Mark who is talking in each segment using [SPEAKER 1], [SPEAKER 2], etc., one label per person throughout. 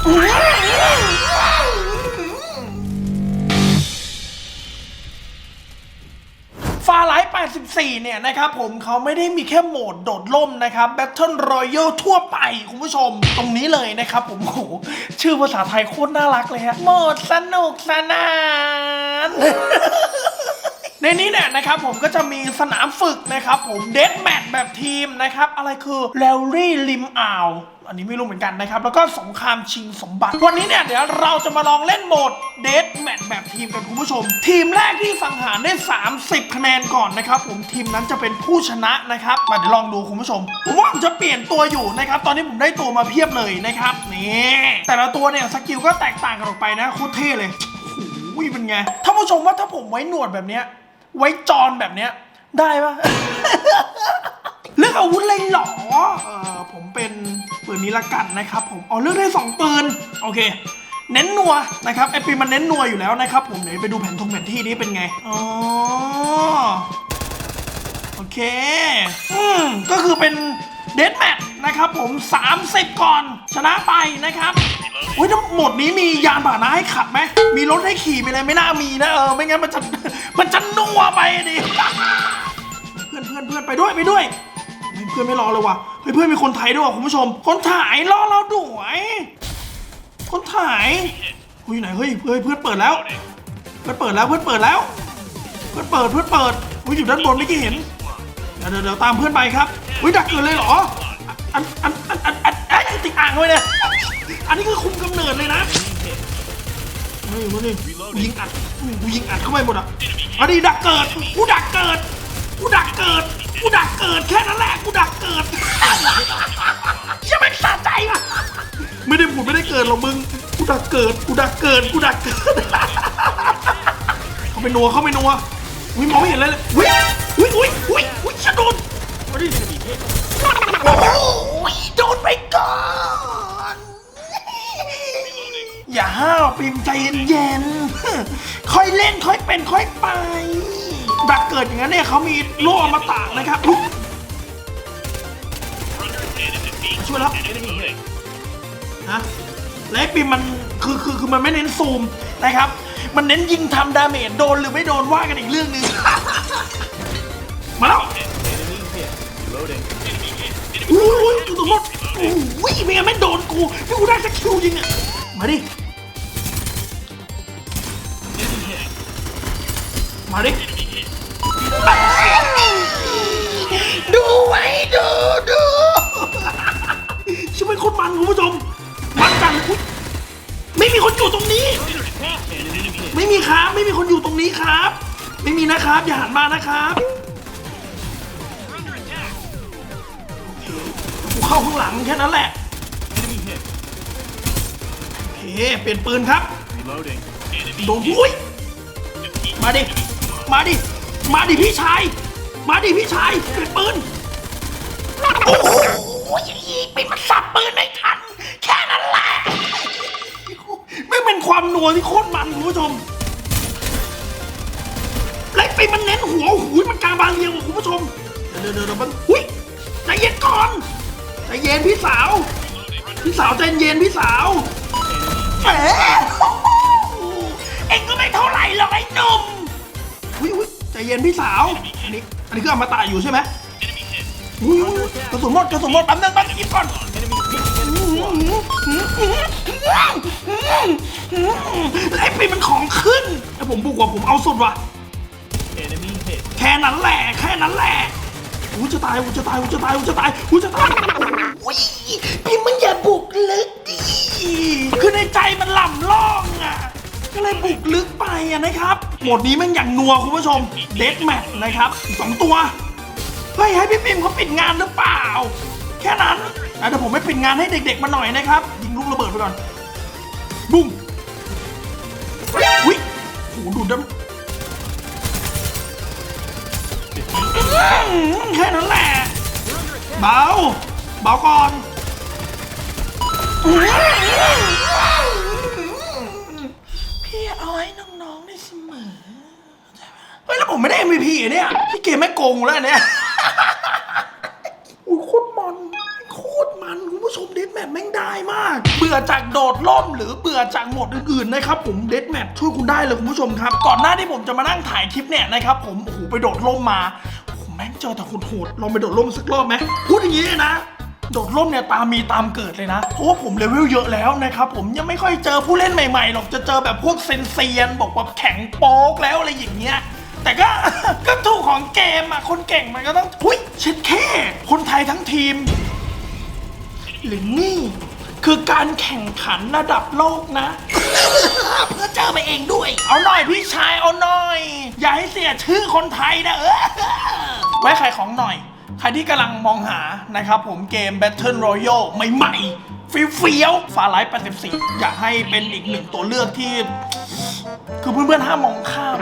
[SPEAKER 1] ฟาไลท์84 เนี่ยนะครับผมเขาไม่ได้มีแค่โหมดโดดล่มนะครับ Battle Royale ทั่วไปคุณผู้ชมตรงนี้เลยนะครับผมโอ้โหชื่อภาษาไทยโคตรน่ารักเลยฮะโหมดสนุกสนาน ในนี้เนี่ยนะครับผมก็จะมีสนามฝึกนะครับผมเดดแมทแบบทีมนะครับ อะไรคือแลลี่ริมอ่าวอันนี้ไม่รู้เหมือนกันนะครับ แล้วก็สงครามชิงสมบัติ วันนี้เนี่ยเดี๋ยวเราจะมาลองเล่นโหมดเดดแมทแบบทีมกันคุณผู้ชม ทีมแรกที่สังหารได้ 30 คะแนนก่อนนะครับผมทีมนั้นจะเป็นผู้ชนะนะครับ มาเดี๋ยวลองดูคุณผู้ชมผมว่าผมจะเปลี่ยนตัวอยู่นะครับ ตอนนี้ผมได้ตัวมาเพียบเลยนะครับนี่แต่ละตัวเนี่ยสกิลก็แตกต่างกันออกไปนะโคตรเท่เลยโอ้ยเป็นไงท่านผู้ชมว่าถ้าผมไว้หนวดแบบเนี้ย ไว้จอนแบบเนี้ย ได้ปะ เลือกอาวุธเลยเหรอเออผมเป็นปืนนี้ละกันนะครับผมเอาเลือกได้สองปืนโอเค เน้นนัวนะครับไอปีมันเน้นนัวอยู่แล้วนะครับผมเดี๋ยวไปดูแผนทงแผนที่นี้เป็นไงอ๋อโอเคอืมก็คือเป็นเด a แมท นะครับผม 30 ก่อน ชนะไปนะครับอุ้ยถ้าหมดนี้มียานพาหนะให้ขับไหมมีรถให้ขี่ไปเลยไม่น่ามีนะเออไม่งั้นมันจะมันจะนัวไปดิเพื่อนเพื่อนเพื่อนไปด้วยไปด้วยเฮ้ยเพื่อนไม่รอเลยว่ะเฮ้ยเพื่อนมีคนไทยด้วยว่ะคุณผู้ชม คนถ่ายรอเราด้วยคนถ่ายเฮ้ยไหนเฮ้ยเฮ้ยเพื่อนเปิดแล้ว เพื่อนเปิดแล้วเพื่อนเปิดแล้ว เพื่อนเปิดเพื่อนเปิดอุ้ยอยู่ด้านบนไม่กี้เห็นเดี๋ยวเดี๋ยวเดี๋ยวตามเพื่อนไปครับอุ้ยดักเกินเลยเหรอ อันอันอันอันอันอันติดอ่างไว้เนี่ยอันนี้คือคุมกำเนิดเลยนะเฮ้ยมาดิกูยิงอัดกูยิงอัดเข้าไปหมดอะอันนี้ดักเกิดกูดักเกิดกูดักเกิดกูดักเกิดแค่นั้นแหละกูดักเกิดยังไม่สะใจว่ะไม่ได้ผุดไม่ได้เกิดหรอกมึงกูดักเกิดกูดักเกิดกูดักเกิดเข้าไปนัวเข้าไปนัวอุ้ยมองไม่เห็นเลยเลยอุ้ยอุ้ยอุ้ยอุ้ยอุ้ยจะโดนมาดิ ข้าวปิมใจเย็นๆค่อยเล่นค่อยเป็นค่อยไปดักเกิดอย่างนั้นเนี่ยเขามีโล่อมตะนะครับช่วยแล้วฮะและปิมมันคือคือคือมันไม่เน้นซูมนะครับ มันเน้นยิงทำดาเมจโดนหรือไม่โดนว่ากันอีกเรื่องหนึงมาแล้วอุ้ยอุ้ยตัวมดอุ้ยไม่งั้นไม่โดนกูพี่กูได้สักคิวยิงอะมาดิ ครับ ไม่มีคนอยู่ตรงนี้ครับ ไม่มีนะครับ อย่าหันมานะครับกูเข้าข้างหลังแค่นั้นแหละโอเคเปลี่ยนปืนครับโดนอุ้ยมาดิมาดิมาดิพี่ชายมาดิพี่ชายเปลี่ยนปืนโอ้โหไปมันสับปืนไม่ทัน แค่นั้นแหละไม่เป็นความนัวที่โคตรมันคุณผู้ชม และไปมันเน้นหัวหูยมันกลางบางเรียงว่ะคุณผู้ชม เดี๋ยวเดี๋ยวเดี๋ยวมันอุ้ยใจเย็นก่อน ใจเย็นพี่สาว พี่สาวใจเย็นพี่สาวเอ๋เอ็งก็ไม่เท่าไหร่หรอกไอ้หนุ่มอุ้ยอุ้ยใจเย็นพี่สาว อันนี้ อันนี้คืออมตะอยู่ใช่ไหมอุ้ยอุ้ยกระสุนหมดกระสุนหมดแป๊บนึงแป๊บนึงกินก่อน ไอ้ปีมันของขึ้นไอ้ผมบุกว่าผมเอาสุดว่ะ แค่นั้นแหละ แค่นั้นแหละกูจะตายกูจะตายกูจะตายกูจะตายกูจะตายโอ้ยพี่มันอย่าบุกลึกดิคือในใจมันหล่ำล่องอะ ก็เลยบุกลึกไปอะนะครับหมดนี้มันอย่างนัวคุณผู้ชมเดดแมทนะครับสองตัวเฮ้ยให้พี่ปิมเขาปิดงานหรือเปล่า แค่นั้นอะเดี๋ยวผมไปปิดงานให้เด็ก ๆมาหน่อยนะครับยิงลูกระเบิดไปก่อนบุ้มวิโหดูดน้ำ แค่นั้นแหละ เบา เบาก่อนพี่เอาให้น้องๆได้เสมอเข้าใจปะเฮ้ยแล้วผมไม่ได้ MVP เหรอเนี่ย พี่เกมไม่โกงแล้วเนี่ย อุ้ยโคตรมัน โคตรมันคุณ ผู้ชมเดดแมทแม่งได้มาก เบื่อจากโดดล่มหรือเบื่อจากหมดอื่นๆนะครับผมเดดแมทช่วยคุณได้เลยคุณผู้ชมครับ ก่อนหน้าที่ผมจะมานั่งถ่ายคลิปเนี่ยนะครับผมโอ้โหไปโดดล่มมาโอ้โหแม่งเจอแต่คนโหดลองไปโดดล่มสักรอบไหมพูดอย่างนี้นะโดดร่มเนี่ยตามมีตามเกิดเลยนะ เพราะว่าผมเลเวลเยอะแล้วนะครับ ผมยังไม่ค่อยเจอผู้เล่นใหม่ๆหรอกจะเจอแบบพวกเซนเซียน บอกว่าแข็งโป๊กแล้วอะไรอย่างเงี้ยแต่ก็ก็ถูกของเกมอะคนเก่งมันก็ต้องหุ้ยเช็ดแค่คนไทยทั้งทีม หรือนี่ คือการแข่งขันระดับโลกนะ เพื่อเจอไปเองด้วย เอาหน่อยพี่ชายเอาหน่อย อย่าให้เสียชื่อคนไทยนะเออไว้ขายของหน่อย ใครที่กำลังมองหานะครับผมเกม Battle Royale ใหม่ๆเฟี้ยวฟาไลท์84 อยากให้เป็นอีกหนึ่งตัวเลือกที่ คือเพื่อนๆห้ามมองข้าม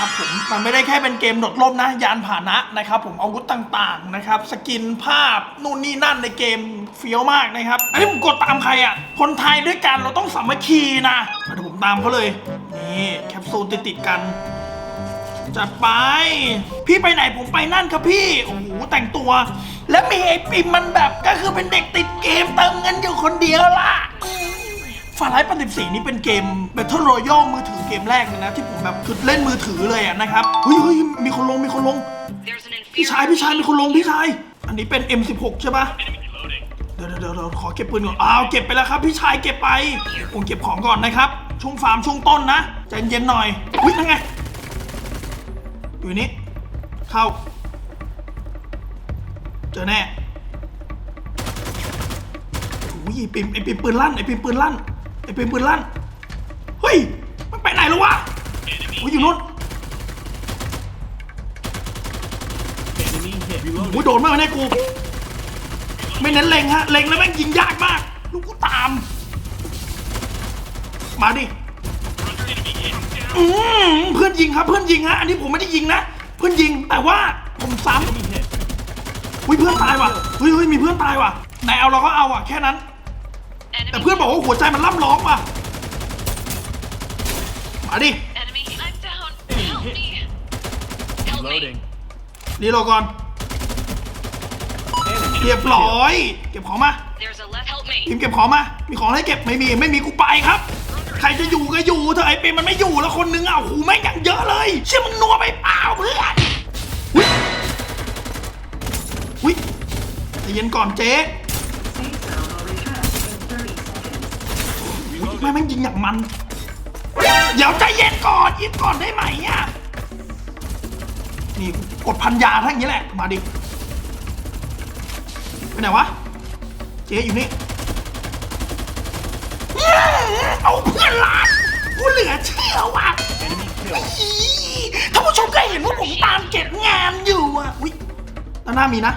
[SPEAKER 1] นะครับผมมันไม่ได้แค่เป็นเกมโดดร่มนะยานพาหนะนะครับผมอาวุธต่างๆนะครับสกินภาพนู่นนี่นั่นในเกมเฟี้ยวมากนะครับอันนี้ผมกดตามใครอะคนไทยด้วยกันเราต้องสามัคคีนะเดี๋ยวผมตามเขาเลยนี่แคปซูลติดๆกันจัดไป พี่ไปไหนผมไปนั่นครับพี่ โอ้โห แต่งตัว แล้วมีไอปิมมันแบบก็คือเป็นเด็กติดเกมเติมเงินอยู่คนเดียวล่ะ ฟาไลท์ปันสิบสี่นี่เป็นเกม Battle Royale มือถือเกมแรกเลยนะ ที่ผมแบบคือเล่นมือถือเลยอะนะครับเฮ้ยเฮ้ยมีคนลงมีคนลง พี่ชายพี่ชายมีคนลงพี่ชาย อันนี้เป็น M16 ใช่ปะเดี๋ยวเดี๋ยวเดี๋ยวเดี๋ยวขอเก็บปืนก่อนอ้าวเก็บไปแล้วครับพี่ชายเก็บไปผมเก็บของก่อนนะครับช่วงฟาร์มช่วงต้นนะใจเย็นหน่อยอุ้ยยังไงอยู่นี่เข้า เจอแน่โอ้ยปิมไอปิมปืนลั่นไอปิมปืนลั่น ไอปิมปืนลั่น เฮ้ย มันไปไหนแล้ววะโอ้ยอยู่นู้นโอ้ยโดนมากแน่กู ไม่เน้นเล็งฮะ เล็งแล้วแม่งยิงยากมาก ลูกกูตาม มาดิอืมเพื่อนยิงครับ เพื่อนยิงฮะ อันนี้ผมไม่ได้ยิงนะ เพื่อนยิง แต่ว่าผมซ้ำอุ้ยเพื่อนตายว่ะเฮ้ยเฮ้ยมีเพื่อนตายว่ะไหนเอาเราก็เอาอะแค่นั้น แต่
[SPEAKER 2] enemy.
[SPEAKER 1] เพื่อนบอกว่าหัวใจมันล่ำร้องว่ะมาดิ
[SPEAKER 2] Enemy. I'm down. Help me. Help me.
[SPEAKER 3] Loading.
[SPEAKER 1] รีโหลดก่อน
[SPEAKER 3] Enemy
[SPEAKER 1] เรียบร้อย เก็บของมา
[SPEAKER 2] There's a left. Help me.
[SPEAKER 1] ทีมเก็บของมา มีของให้เก็บไม่มีไม่มีกูไปครับ ใครจะอยู่ก็อยู่เถอะไอ้เปรมมันไม่อยู่แล้วคนนึงอะโอ้โหแม่งอย่างเยอะเลย เชื่อมึงนัวไปเปล่าเพื่อนวิวิใจเย็นก่อนเจ๊ อุ๊ยแม่งแม่งยิงอย่างมัน เดี๋ยวใจเย็นก่อนยิบก่อนได้ไหมอะนี่กดพันยาทั้งนี้แหละ มาดิไปไหนวะ เจ๊อยู่นี่เอาเพื่อนรักกูเหลือเชื่อว่ะ
[SPEAKER 3] Enemy kill.
[SPEAKER 1] อีท่านผู้ชมเคยเห็นว่าผมตามเก็บงานอยู่อะ อุ้ยด้านหน้ามีนะ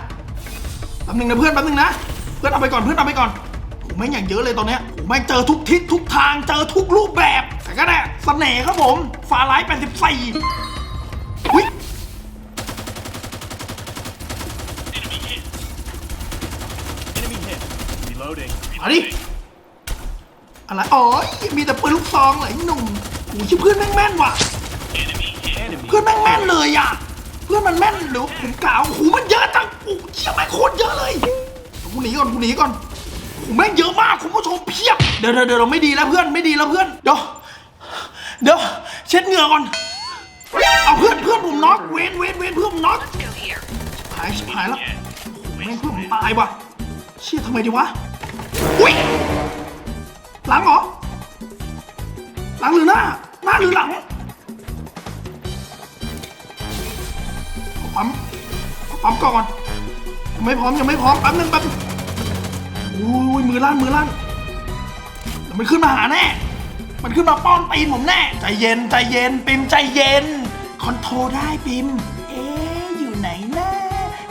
[SPEAKER 1] แป๊บนึงนะเพื่อนแป๊บนึงนะ เพื่อนเอาไปก่อนเพื่อนเอาไปก่อนโอ้แม่งอย่างเยอะเลยตอนเนี้ย โอ้แม่งเจอทุกทิศทุกทางเจอทุกรูปแบบ แต่ก็ได้เสน่ห์ครับผมฟาไลท์84อุ้ย
[SPEAKER 3] Enemy hit. Reloading.
[SPEAKER 1] มาดิอะไรอ๋อมีแต่ปืนลูกซองเหรอไอ้หนุ่มโอ้ยชื่อเพื่อนแม่งแม่นว่ะ เพื่อนแม่งแม่นเลยอะ เพื่อนมันแม่นหรือผมกล่าวโอ้โหมันเยอะจังโอ้โหเชี่ยแม่งโคตรเยอะเลยกูหนีก่อนกูหนีก่อน แม่งเยอะมากคุณผู้ชมเพียบ เดี๋ยวเดี๋ยวเราไม่ดีแล้วเพื่อนไม่ดีแล้วเพื่อน เดี๋ยวเดี๋ยวเช็ดเหงื่อก่อน เอาเพื่อนเพื่อนผมน็อกเวนเวนเวนเพื่อนผมน็อกหายหายแล้วแม่งเพื่อนผมตายว่ะ เชี่ยทำไมดีวะ อุ้ยหลังเหรอ หลังหรือหน้า หน้าหรือหลังปั๊มปั๊มก่อนยังไม่พร้อมยังไม่พร้อมแป๊บนึงแป๊บนึง อุ้ยมือลั่นมือลั่นมันขึ้นมาหาแน่ มันขึ้นมาป้อนตีนผมแน่ ใจเย็นใจเย็นปิมใจเย็น คอนโทรได้ปิม เอ๊อยู่ไหนนะ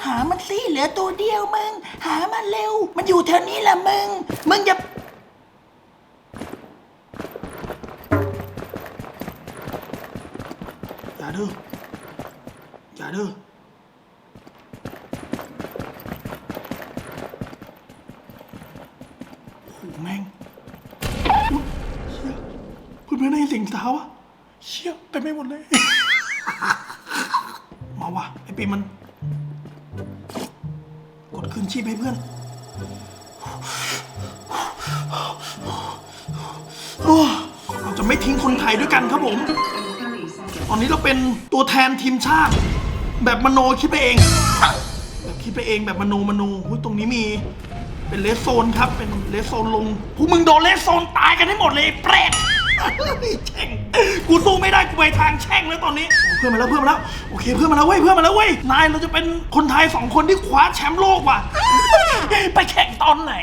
[SPEAKER 1] หามันสิเหลือตัวเดียวมึง หามันเร็ว มันอยู่แถวนี้แหละมึง มึงอย่าอย่าดื้ออย่าดื้อ แม่งเชี่ยพื่อนๆได้ยินสีงเท้าอะเชี่ยเต็ม่หมดเลย มาว่ะไอปีมัน กดคืนชีพให้เพื่อนเราจะไม่ทิ้งคนไทยด้วยกันครับผม ตอนนี้เราเป็นตัวแทนทีมชาติ แบบมโนคิดไปเอง แบบคิดไปเองแบบมโนมโนตรงนี้มี เป็นเลสโซนครับ เป็นเลสโซนลงพวกมึงโดนเลสโซนตายกันให้หมดเลยไอ้เปรตแช่งกูสู้ไม่ได้กูไปทางแช่งแล้วตอนนี้ เพื่อนมาแล้วเพื่อนมาแล้วโอเคเพื่อนมาแล้วเว้ยเพื่อนมาแล้วเว้ยนายเราจะเป็นคนไทยสองคนที่คว้าแชมป์โลกว่ะไปแข่งตอนไหน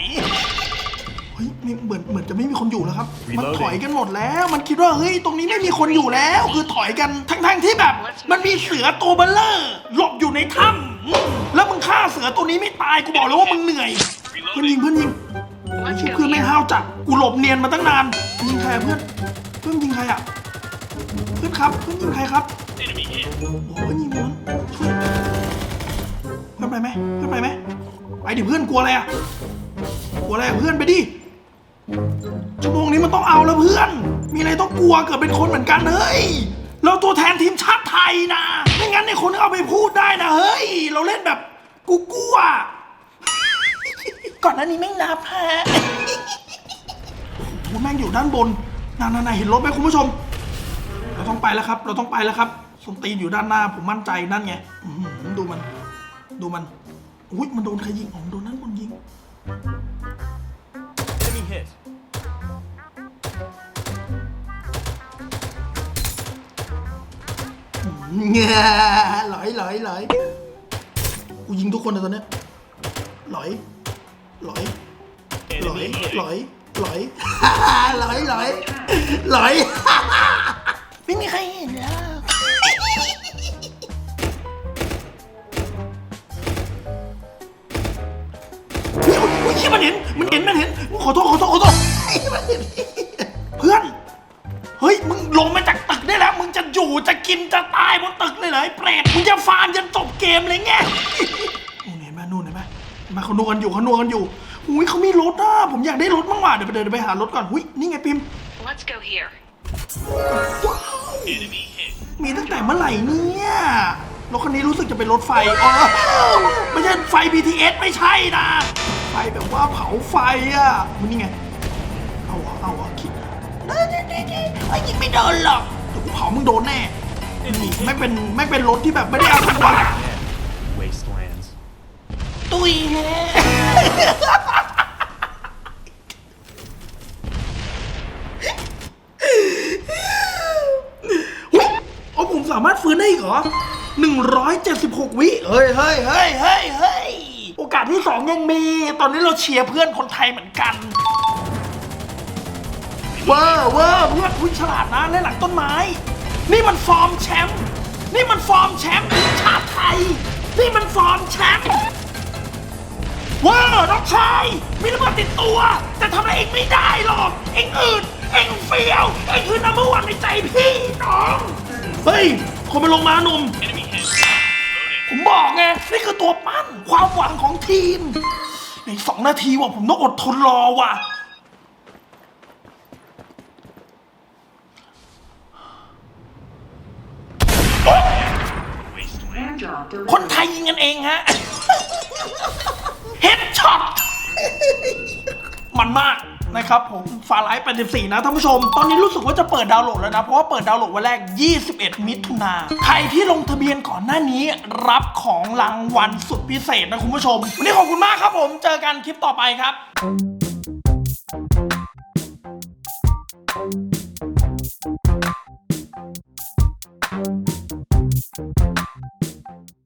[SPEAKER 1] เฮ้ยนี่เหมือนเหมือนจะไม่มีคนอยู่แล้วครับ มันถอยกันหมดแล้ว มันคิดว่าเฮ้ยตรงนี้ไม่มีคนอยู่แล้ว คือถอยกันทั้งๆที่แบบ มันมีเสือตัวเบลเลอร์หลบอยู่ในถ้ำอืมแล้วมึงฆ่าเสือตัวนี้ไม่ตายกูบอกเลยว่ามึงเหนื่อยเพื่อนยิงเพื่อนยิงไอ้ชิบเพื่อนไม่ห้าวจัดกูหลบเนียนมาตั้งนานยิงใครอะเพื่อนเพื่อนยิงใครอะเพื่อนครับเพื่อนยิงใครครับโอ้เพื่อนยิงมันช่วยเพื่อนไปไหมเพื่อนไปไหมไปดิเพื่อนกลัวอะไรอะกลัวอะไรอะเพื่อนไปดิชั่วโมงนี้มันต้องเอาแล้วเพื่อน มีอะไรต้องกลัวเกิดเป็นคนเหมือนกันเฮ้ยเราตัวแทนทีมชาติไทยนะไม่งั้นเนี่ยคนเอาไปพูดได้นะเฮ้ยเราเล่นแบบกูกลัว ก่อนหน้านี้ไม่นับฮะโอ้โหแม่งอยู่ด้านบนนั่นๆๆเห็นรถไหมคุณผู้ชม เราต้องไปแล้วครับ เราต้องไปแล้วครับสมตีนอยู่ด้านหน้าผมมั่นใจนั่นไงอื้อหือดูมัน ดูมันอุ้ยมันโดนใครยิงอ๋อมันโดนนั่นคนยิง
[SPEAKER 3] Enemy hit.
[SPEAKER 1] เงี้ยหลอยหลอยหลอยกูยิงทุกคนเลยตอนเนี้ยหลอย หลอยหลอย
[SPEAKER 3] Enemy hit.
[SPEAKER 1] หลอยหลอยหลอยหลอยหลอยไม่มีใครเห็นนะเฮ้ยโอ้ยเหี้ยมันเห็น มันเห็น มันเห็น ขอโทษ ขอโทษ ขอโทษมันเห็นเพื่อน เฮ้ย มึงลงมาจากตึกได้แล้ว มึงจะอยู่ จะกิน จะตายบนตึกเลยเหรอไอ้เปรตมึงจะฟาร์มจนจบเกมเลยไง เห็นไหมเขานัวกันอยู่เขานัวกันอยู่อุ้ยเขามีรถอะผมอยากได้รถบ้างว่ะเดี๋ยวไปเดินไปหารถก่อนอุ้ยนี่ไงปิม
[SPEAKER 2] Let's go here.
[SPEAKER 1] ว้าว
[SPEAKER 3] Enemy hit.
[SPEAKER 1] มีตั้งแต่เมื่อไหร่เนี่ยรถคันนี้รู้สึกจะเป็นรถไฟอ๋อไม่ใช่ไฟ BTS ไม่ใช่นะไฟแบบว่าเผาไฟอะมันนี่ไงเอาเหรอเอาเหรอคิดไอ้ยิงไม่โดนหรอกเดี๋ยวกูเผามึงโดนแน่นี่ไม่เป็นไม่เป็นรถที่แบบไม่ได้เอาตัว
[SPEAKER 3] Wastelands.
[SPEAKER 1] ตุยแฮอุ๊ยโอ้ผมสามารถฟื้นได้อีกเหรอ 176 วิเฮ้ยเฮ้ยเฮ้ยเฮ้ยเฮ้ยโอกาสที่สองยังมี ตอนนี้เราเชียร์เพื่อนคนไทยเหมือนกัน เวอร์เวอร์เพื่อนอุ้ยฉลาดนะเล่นหลังต้นไม้ นี่มันฟอร์มแชมป์ นี่มันฟอร์มแชมป์ทีมชาติไทย นี่มันฟอร์มแชมป์ เว้าน้องชาย มีระเบิดติดตัว แต่ทำอะไรเองไม่ได้หรอก เองอืดเองเฟี้ยว เองคือนัมเบอร์วันในใจพี่น้อง เฮ้ย คนมาลงมาหนุ่ม
[SPEAKER 3] Enemy hit.
[SPEAKER 1] ผมบอกไง นี่คือตัวปั้น ความหวังของทีม ในสองนาทีว่ะผมต้องอดทนรอว่ะ คนไทยยิงกันเองฮะ เฮดช็อต มันมากนะครับผมฟาไลท์84 นะท่านผู้ชม ตอนนี้รู้สึกว่าจะเปิดดาวน์โหลดแล้วนะ เพราะว่าเปิดดาวน์โหลดวันแรก 21 มิถุนา ใครที่ลงทะเบียนก่อนหน้านี้ รับของรางวัลสุดพิเศษนะคุณผู้ชม วันนี้ขอบคุณมากครับผม เจอกันคลิปต่อไปครับ